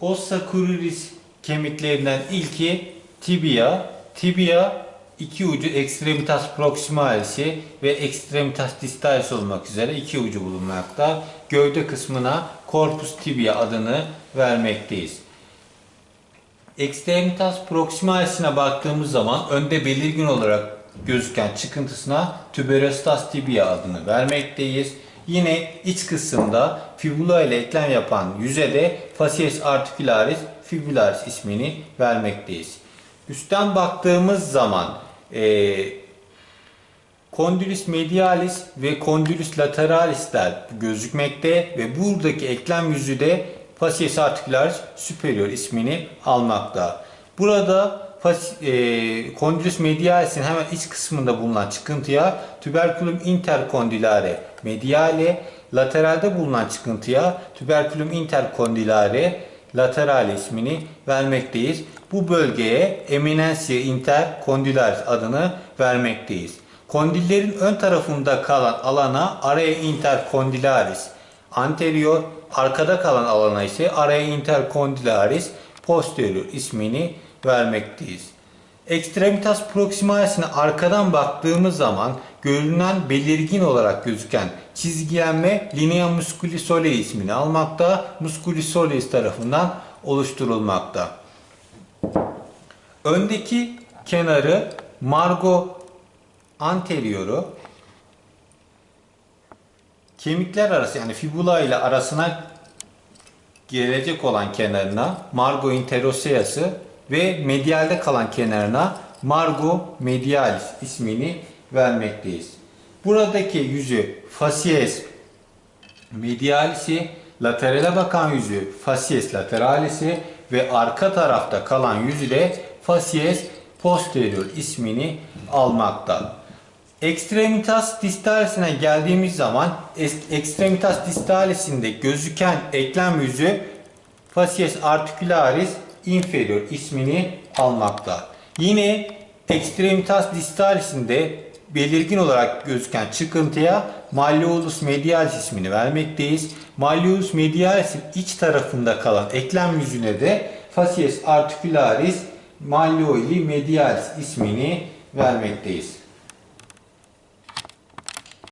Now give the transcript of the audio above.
Ossa cruris kemiklerinden ilki tibia. Tibia iki ucu extremitas proximalisi ve extremitas distalis olmak üzere iki ucu bulunmakta. Gövde kısmına corpus tibia adını vermekteyiz. Extremitas proximalisine baktığımız zaman önde belirgin olarak gözüken çıkıntısına tuberositas tibia adını vermekteyiz. Yine iç kısımda fibula ile eklem yapan yüze de facies articularis fibularis ismini vermekteyiz. Üstten baktığımız zaman eee Condylus medialis ve condylus lateralisler gözükmekte ve buradaki eklem yüzü de facies articularis superior ismini almakta. Burada fas- e, condylus medialis'in hemen iç kısmında bulunan çıkıntıya tuberculum intercondylare mediale, lateralde bulunan çıkıntıya tuberculum intercondylare laterale ismini vermekteyiz. Bu bölgeye eminentia intercondylaris adını vermekteyiz. Kondillerin ön tarafında kalan alana area intercondylaris anterior, arkada kalan alana ise area intercondylaris posterior ismini vermekteyiz. Extremitas proximalisine arkadan baktığımız zaman görünen belirgin olarak gözüken çizgilenme linea musculi solei ismini almakta, musculi soleis tarafından oluşturulmakta. Öndeki kenarı margo anterioru kemikler arası yani fibula ile arasına gelecek olan kenarına margo interoseası ve medialde kalan kenarına margo medialis ismini vermekteyiz. Buradaki yüzü facies medialisi, laterale bakan yüzü facies lateralisi ve arka tarafta kalan yüzü de facies posterior ismini almakta. Extremitas distalisine geldiğimiz zaman extremitas distalisinde gözüken eklem yüzü facies articularis inferior ismini almakta. Yine extremitas distalisinde belirgin olarak gözüken çıkıntıya malleolus medialis ismini vermekteyiz. Malleolus medialis'in iç tarafında kalan eklem yüzüne de facies articularis malleoli medialis ismini vermekteyiz.